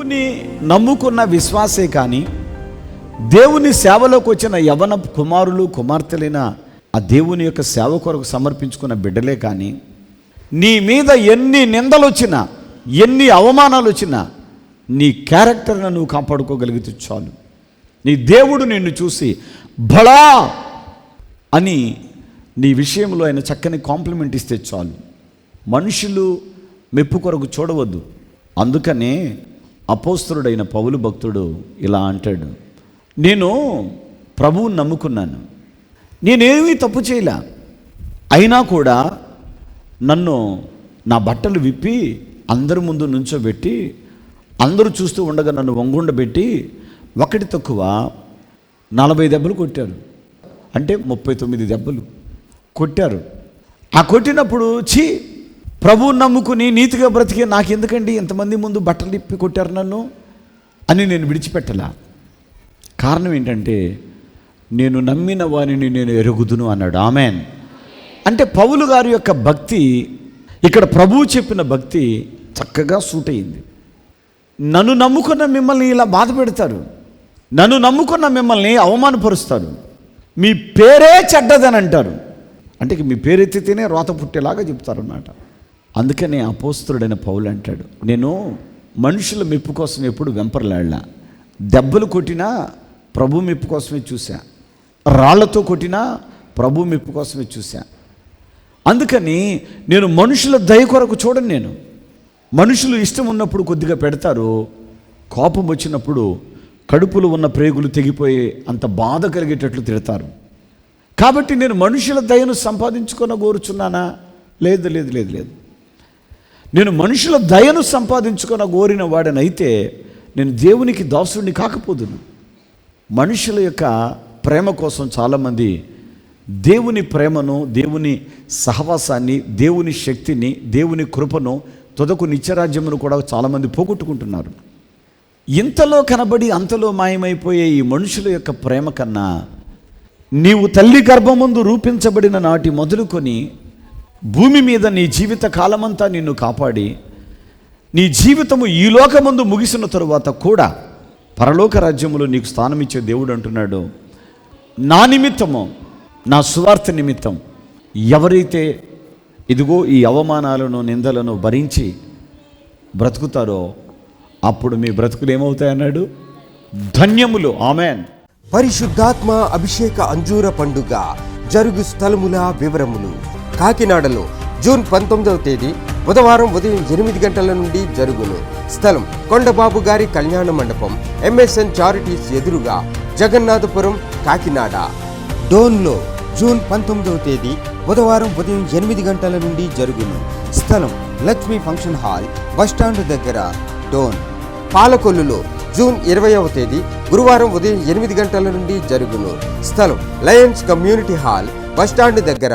దేవుని నమ్ముకున్న విశ్వాసే కానీ దేవుని సేవలోకి వచ్చిన యవన కుమారులు కుమార్తెలైన ఆ దేవుని యొక్క సేవ కొరకు సమర్పించుకున్న బిడ్డలే కానీ నీ మీద ఎన్ని నిందలు వచ్చినా ఎన్ని అవమానాలు వచ్చినా నీ క్యారెక్టర్ను నువ్వు కాపాడుకోగలిగితే చాలు. నీ దేవుడు నిన్ను చూసి బళా అని నీ విషయంలో ఆయన చక్కని కాంప్లిమెంట్ ఇస్తే చాలు. మనుషులు మెప్పు కొరకు చూడవద్దు. అందుకనే అపోస్తుడైన పౌలు భక్తుడు ఇలా అంటాడు నేను ప్రభువుని నమ్ముకున్నాను. నేనేమీ తప్పు చేయలే. అయినా కూడా నన్ను నా బట్టలు విప్పి అందరి ముందు నుంచోబెట్టి అందరూ చూస్తూ ఉండగా నన్ను వంగుండబెట్టి ఒకటి తక్కువ నలభై దెబ్బలు కొట్టారు. అంటే ముప్పై తొమ్మిది దెబ్బలు కొట్టారు. ఆ కొట్టినప్పుడు చీ ప్రభువు నమ్ముకుని నీతిగా బ్రతికే నాకెందుకండి ఇంతమంది ముందు బట్టలు ఇప్పి కొట్టారు నన్ను? అని నేను విడిచిపెట్టలా. కారణం ఏంటంటే నేను నమ్మిన వారిని నేను ఎరుగుదును అన్నాడు. ఆమెన్. అంటే పౌలు గారి యొక్క భక్తి ఇక్కడ ప్రభువు చెప్పిన భక్తి చక్కగా సూట్ అయింది. నన్ను నమ్ముకున్న మిమ్మల్ని ఇలా బాధ పెడతారు. నన్ను నమ్ముకున్న మిమ్మల్ని అవమానపరుస్తారు. మీ పేరే చెడ్డదని అంటారు. అంటే మీ మీ పేరెత్తితేనే రోత పుట్టేలాగా చెప్తారు అన్నమాట అందుకనే అపోస్తుడైన పౌలు అంటాడు నేను మనుషుల మెప్పు కోసం ఎప్పుడు వెంపర్లాడలా? దెబ్బలు కొట్టినా ప్రభు మెప్పు కోసమే చూశా. రాళ్ళతో కొట్టినా ప్రభు మెప్పు కోసమే చూశా. అందుకని నేను మనుషుల దయ కొరకు చూడను నేను. మనుషులు ఇష్టం ఉన్నప్పుడు కొద్దిగా పెడతారు కోపం వచ్చినప్పుడు కడుపులో ఉన్న ప్రేగులు తెగిపోయి అంత బాధ కలిగేటట్లు తిడతారు. కాబట్టి నేను మనుషుల దయను సంపాదించుకొని కోరుచున్నానా లేదు లేదు లేదు లేదు. నేను మనుషుల దయను సంపాదించుకొని కోరిన వాడనైతే నేను దేవునికి దాసుడిని కాకపోదును. మనుషుల యొక్క ప్రేమ కోసం చాలామంది దేవుని ప్రేమను దేవుని సహవాసాన్ని దేవుని శక్తిని దేవుని కృపను తుదకు నిత్యరాజ్యమును కూడా చాలామంది పోగొట్టుకుంటున్నారు. ఇంతలో కనబడి అంతలో మాయమైపోయే ఈ మనుషుల యొక్క ప్రేమ కన్నా నీవు తల్లి గర్భముందు రూపించబడిన నాటి మొదలుకొని భూమి మీద నీ జీవిత కాలమంతా నిన్ను కాపాడి నీ జీవితము ఈ లోకమందు ముగిసిన తరువాత కూడా పరలోక రాజ్యములో నీకు స్థానం ఇచ్చే దేవుడు అంటున్నాడు. నా నిమిత్తము నా సువార్త నిమిత్తం ఎవరైతే ఇదిగో ఈ అవమానాలను నిందలను భరించి బ్రతుకుతారో అప్పుడు మీ బ్రతుకులు ఏమవుతాయన్నాడు? ధన్యములు. ఆమెన్. పరిశుద్ధాత్మ అభిషేక అంజూర పండుగ జరుగు స్థలముల వివరములు. కాకినాడలో జూన్ పంతొమ్మిదవ తేదీ బుధవారం ఉదయం ఎనిమిది గంటల నుండి జరుగును. స్థలం కొండబాబు గారి కళ్యాణ మండపం ఎంఎస్ఎన్ చారిటీస్ ఎదురుగా జగన్నాథపురం కాకినాడ. డోన్లో జూన్ పంతొమ్మిదవ తేదీ బుధవారం ఉదయం ఎనిమిది గంటల నుండి జరుగును. స్థలం లక్ష్మీ ఫంక్షన్ హాల్ బస్టాండ్ దగ్గర డోన్. పాలకొల్లులో జూన్ ఇరవైవ తేదీ గురువారం ఉదయం ఎనిమిది గంటల నుండి జరుగును. స్థలం లయన్స్ కమ్యూనిటీ హాల్ బస్టాండ్ దగ్గర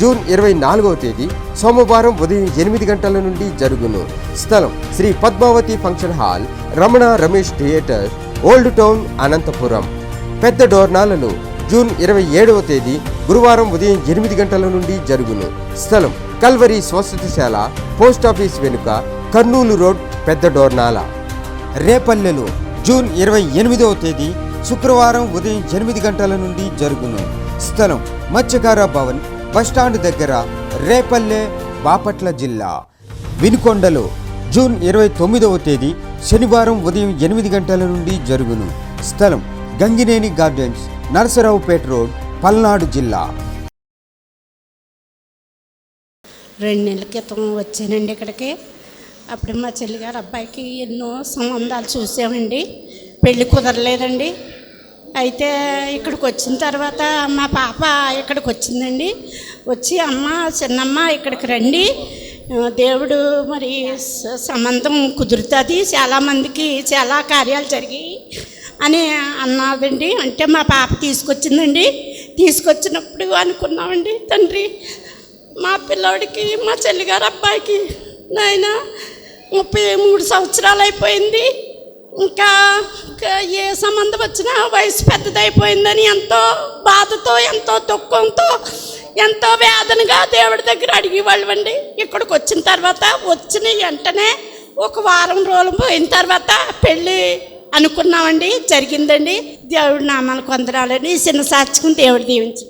జూన్ ఇరవై నాలుగవ తేదీ సోమవారం ఉదయం ఎనిమిది గంటల నుండి జరుగును. స్థలం Sri Padmavati function hall Ramana Ramesh theatre old town Anantapur. పెద్ద డోర్నాలలో జూన్ ఇరవై ఏడవ తేదీ గురువారం ఉదయం ఎనిమిది గంటల నుండి జరుగును. స్థలం కల్వరి స్వస్థతిశాల పోస్ట్ ఆఫీస్ వెనుక కర్నూలు రోడ్ పెద్ద డోర్నాల. రేపల్లెలో జూన్ ఇరవై ఎనిమిదవ తేదీ శుక్రవారం ఉదయం ఎనిమిది గంటల నుండి జరుగును. స్థలం మత్స్యకార భవన్ బస్టాండ్ దగ్గర రేపల్లె బాపట్ల జిల్లా. వినుకొండలో జూన్ ఇరవై తొమ్మిదవ తేదీ శనివారం ఉదయం ఎనిమిది గంటల నుండి జరుగును. స్థలం గంగినేని గార్డెన్స్ నరసరావుపేట రోడ్ పల్నాడు జిల్లా. రెండు నెలల క్రితం వచ్చానండి ఇక్కడికి. అప్పుడు మా చెల్లిగారు అబ్బాయికి ఎన్నో సంబంధాలు చూసామండి. పెళ్ళి కుదరలేదండి. అయితే ఇక్కడికి వచ్చిన తర్వాత మా పాప ఇక్కడికి వచ్చిందండి. వచ్చి అమ్మ చిన్నమ్మ ఇక్కడికి రండి. దేవుడు మరి సంబంధం కుదురుతుంది. చాలామందికి చాలా కార్యాలు జరిగాయి అని అన్నదండి అంటే మా పాప తీసుకొచ్చిందండి. తీసుకొచ్చినప్పుడు అనుకున్నామండి తండ్రి మా పిల్లోడికి మా చెల్లిగారు అబ్బాయికి నాయన ముప్పై మూడు సంవత్సరాలు అయిపోయింది. ఇంకా ఇంకా ఏ సంబంధం వచ్చినా వయసు పెద్దదైపోయిందని ఎంతో బాధతో ఎంతో దుఃఖంతో ఎంతో వేదనగా దేవుడి దగ్గర అడిగేవాళ్ళమండి. ఇక్కడికి వచ్చిన తర్వాత వచ్చిన వెంటనే ఒక వారం రోజులు పోయిన తర్వాత పెళ్ళి అనుకున్నామండి జరిగిందండి. దేవుడి నామాలు కొందరాలని చిన్న సార్చుకుని దేవుడు దీవించి